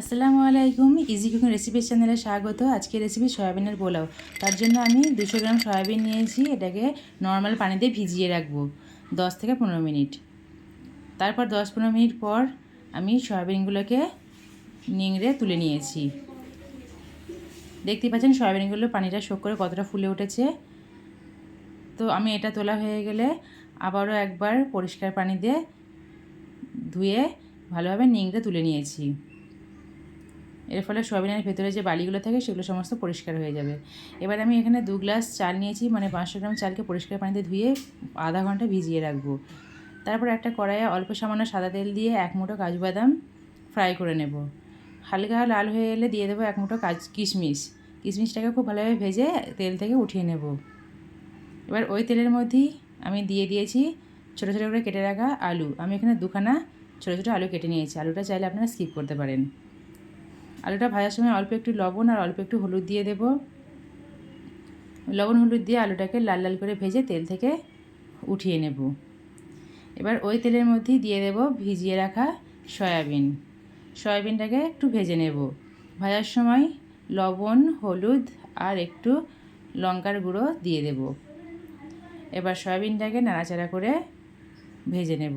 আসসালামু আলাইকুম easy cooking recipe চ্যানেলে স্বাগত। আজকে রেসিপি সয়াবিনের পোলাও। তার জন্য আমি দুশো গ্রাম সয়াবিন নিয়েছি, এটাকে নর্মাল পানিতে ভিজিয়ে রাখব, দশ থেকে পনেরো মিনিট। তারপর দশ পনেরো মিনিট পর আমি সয়াবিনগুলোকে নিংড়ে তুলে নিয়েছি। দেখতে পাচ্ছেন সয়াবিনগুলো পানিটা শোক করে কতটা ফুলে উঠেছে। তো আমি এটা তোলা হয়ে গেলে আবারও একবার পরিষ্কার পানি দিয়ে ধুয়ে ভালোভাবে নিংড়ে তুলে নিয়েছি। এর ফলে সয়াবিনের ভেতরে যে বালিগুলো থাকে সেগুলো সমস্ত পরিষ্কার হয়ে যাবে। এবার আমি এখানে দু গ্লাস চাল নিয়েছি মানে পাঁচশো গ্রাম চালকে পরিষ্কার পানিতে ধুয়ে আধা ঘণ্টা ভিজিয়ে রাখব। তারপর একটা কড়াইয়ে অল্প সামান্য সাদা তেল দিয়ে এক মুঠো কাজু বাদাম ফ্রাই করে নেব। হালকা লাল হয়ে এলে দিয়ে দেবো এক মুঠো কাজ, কিশমিশ। কিশমিশটাকে খুব ভালোভাবে ভেজে তেল থেকে উঠিয়ে নেব। এবার ওই তেলের মধ্যেই আমি দিয়ে দিয়েছি ছোটো ছোটো করে কেটে রাখা আলু। আমি এখানে দুখানা ছোটো ছোটো আলু কেটে নিয়েছি। আলুটা চাইলে আপনারা স্কিপ করতে পারেন। আলুটা ভাজার সময় অল্প একটু লবণ আর অল্প একটু হলুদ দিয়ে দেব। লবণ হলুদ দিয়ে আলুটাকে লাল লাল করে ভেজে তেল থেকে উঠিয়ে নেব। এবার ওই তেলের মধ্যেই দিয়ে দেব ভিজিয়ে রাখা সয়াবিন। সয়াবিনটাকে একটু ভেজে নেব। ভাজার সময় লবণ, হলুদ আর একটু লঙ্কার গুঁড়ো দিয়ে দেব। এবার সয়াবিনটাকে নাড়াচাড়া করে ভেজে নেব।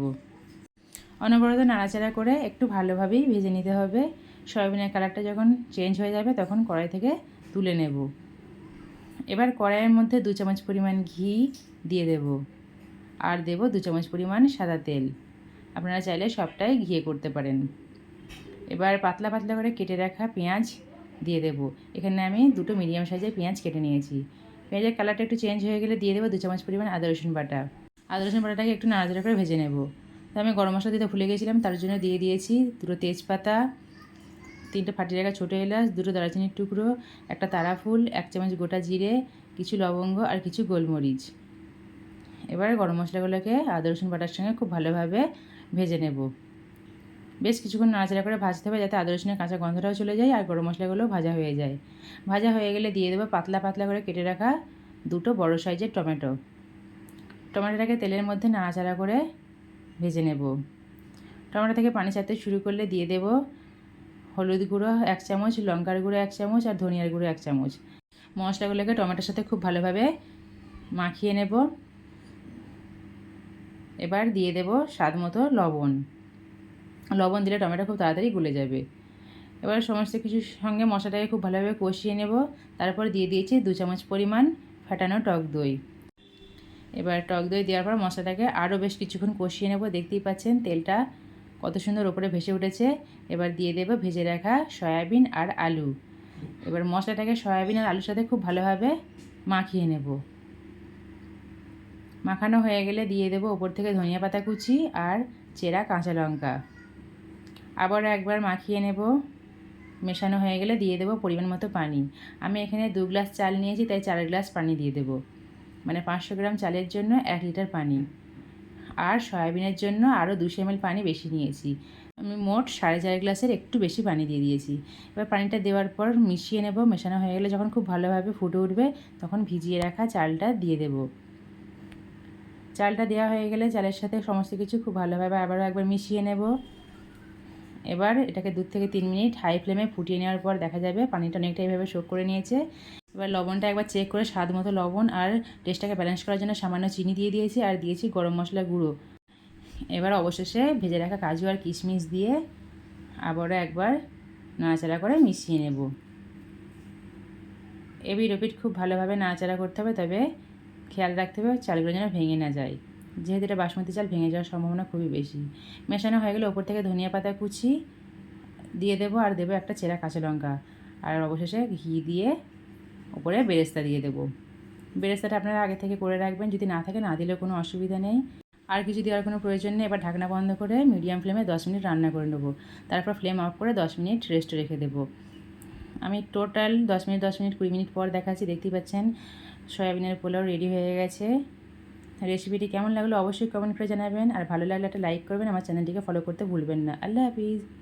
অনবরত নাড়াচাড়া করে একটু ভালোভাবেই ভেজে নিতে হবে। সয়াবিনের কালারটা যখন চেঞ্জ হয়ে যাবে তখন কড়াই থেকে তুলে নেব। এবার কড়াইয়ের মধ্যে দু চামচ পরিমাণ ঘি দিয়ে দেব আর দেব দু চামচ পরিমাণ সাদা তেল। আপনারা চাইলে সবটাই ঘিয়ে করতে পারেন। এবার পাতলা পাতলা করে কেটে রাখা পেঁয়াজ দিয়ে দেব। এখানে আমি দুটো মিডিয়াম সাইজের পেঁয়াজ কেটে নিয়েছি। পেঁয়াজের কালারটা একটু চেঞ্জ হয়ে গেলে দিয়ে দেবো দু চামচ পরিমাণ আদা রসুন বাটা। আদা রসুন বাটাটাকে একটু নাড়াচাড়া করে ভেজে নেব। তো আমি গরম মশলা দিতে ভুলে গেছিলাম, তার জন্য দিয়ে দিয়েছি দুটো তেজপাতা, তিনটে ফাটিয়ে রাখা ছোটো এলাচ, দুটো দারচিনির টুকরো, একটা তারা ফুল এক চামচ গোটা জিরে, কিছু লবঙ্গ আর কিছু গোলমরিচ। এবারে গরম মশলাগুলোকে আদা, রসুন বাটার সঙ্গে খুব ভালোভাবে ভেজে নেব। বেশ কিছুক্ষণ নাড়াচাড়া করে ভাজতে হবে যাতে আদা, রসুনের কাঁচা গন্ধটাও চলে যায় আর গরম মশলাগুলোও ভাজা হয়ে যায়। ভাজা হয়ে গেলে দিয়ে দেবো পাতলা পাতলা করে কেটে রাখা দুটো বড় সাইজের টমেটো। টমেটোটাকে তেলের মধ্যে নাড়াচাড়া করে ভেজে নেব। টমেটো থেকে পানি ছাড়তে শুরু করলে দিয়ে দেব হলুদ গুঁড়ো এক চামচ, লঙ্কার গুঁড়ো এক চামচ আর ধনিয়ার গুঁড়ো এক চামচ। মশলাগুলোকে টমেটোর সাথে খুব ভালোভাবে মাখিয়ে নেব। এবার দিয়ে দেব স্বাদ মতো লবণ। লবণ দিলে টমেটো খুব তাড়াতাড়ি গলে যাবে। এবার সমস্ত কিছুর সঙ্গে মশলাটাকে খুব ভালোভাবে কষিয়ে নেব। তারপর দিয়ে দিয়েছি দু চামচ পরিমাণ ফেটানো টক দই। এবার টক দই দেওয়ার পর মশলাটাকে আরও বেশ কিছুক্ষণ কষিয়ে নেব। দেখতেই পাচ্ছেন তেলটা কত সুন্দর ওপরে ভেসে উঠেছে। এবার দিয়ে দেবো ভেজে রাখা সয়াবিন আর আলু। এবার মশলাটাকে সয়াবিন আর আলুর সাথে খুব ভালোভাবে মাখিয়ে নেব। মাখানো হয়ে গেলে দিয়ে দেবো ওপর থেকে ধনিয়া পাতা কুচি আর চেরা কাঁচা লঙ্কা। আবার একবার মাখিয়ে নেব। মেশানো হয়ে গেলে দিয়ে দেবো পরিমাণ মতো পানি। আমি এখানে দু গ্লাস চাল নিয়েছি, তাই চার গ্লাস পানি দিয়ে দেবো। মানে পাঁচশো গ্রাম চালের জন্য এক লিটার পানি। আর সয়াবিনের জন্য আরও দুশো এমএল পানি বেশি নিয়েছি। আমি মোট সাড়ে চার গ্লাসের একটু বেশি পানি দিয়ে দিয়েছি। এবার পানিটা দেওয়ার পর মিশিয়ে নেব। মেশানো হয়ে গেলে যখন খুব ভালোভাবে ফুটে উঠবে, তখন ভিজিয়ে রাখা চালটা দিয়ে দেব। চালটা দেওয়া হয়ে গেলে চালের সাথে সমস্ত কিছু খুব ভালোভাবে আবারও একবার মিশিয়ে নেব। এবার এটাকে দু থেকে তিন মিনিট হাই ফ্লেমে ফুটিয়ে নেওয়ার পর দেখা যাবে পানিটা অনেকটা এইভাবে শোক করে নিয়েছে। এবার লবণটা একবার চেক করে স্বাদ মতো লবণ আর টেস্টটাকে ব্যালেন্স করার জন্য সামান্য চিনি দিয়ে দিয়েছি আর দিয়েছি গরম মশলা গুঁড়ো। এবার অবশেষে ভেজে রাখা কাজু আর কিশমিশ দিয়ে আবারও একবার নাড়াচাড়া করে মিশিয়ে নেব। এবি রপিট খুব ভালোভাবে নাড়াচাড়া করতে হবে, তবে খেয়াল রাখতে হবে চালগুলো যেন ভেঙে না যায়। যেহেতু এটা বাসমতি চাল, ভেঙে যাওয়ার সম্ভাবনা খুবই বেশি। মেশানো হয়ে গেলে ওপর থেকে ধনিয়া পাতা কুচি দিয়ে দেবো আর দেবো একটা চেরা কাঁচা লঙ্কা। আর অবশেষে ঘি দিয়ে ওপরে বেরেস্তা দিয়ে দেবো। বেরেস্তাটা আপনারা আগে থেকে করে রাখবেন, যদি না থাকে না দিলেও কোনো অসুবিধা নেই। আর কিছু দেওয়ার কোনো প্রয়োজন নেই, এবার ঢাকনা বন্ধ করে মিডিয়াম ফ্লেমে দশ মিনিট রান্না করে নেব। তারপর ফ্লেম অফ করে দশ মিনিট রেস্ট রেখে দেবো। আমি টোটাল দশ মিনিট দশ মিনিট কুড়ি মিনিট পর দেখাচ্ছি, দেখতেই পাচ্ছেন। সয়াবিনের পোলাও রেডি হয়ে গেছে। রেসিপিটি কেমন লাগল অবশ্যই কমেন্ট করে জানাবেন। আর ভালো লাগলে একটা লাইক করবেন। আমার চ্যানেলটিকে ফলো করতে ভুলবেন না। আল্লাহ হাফিজ।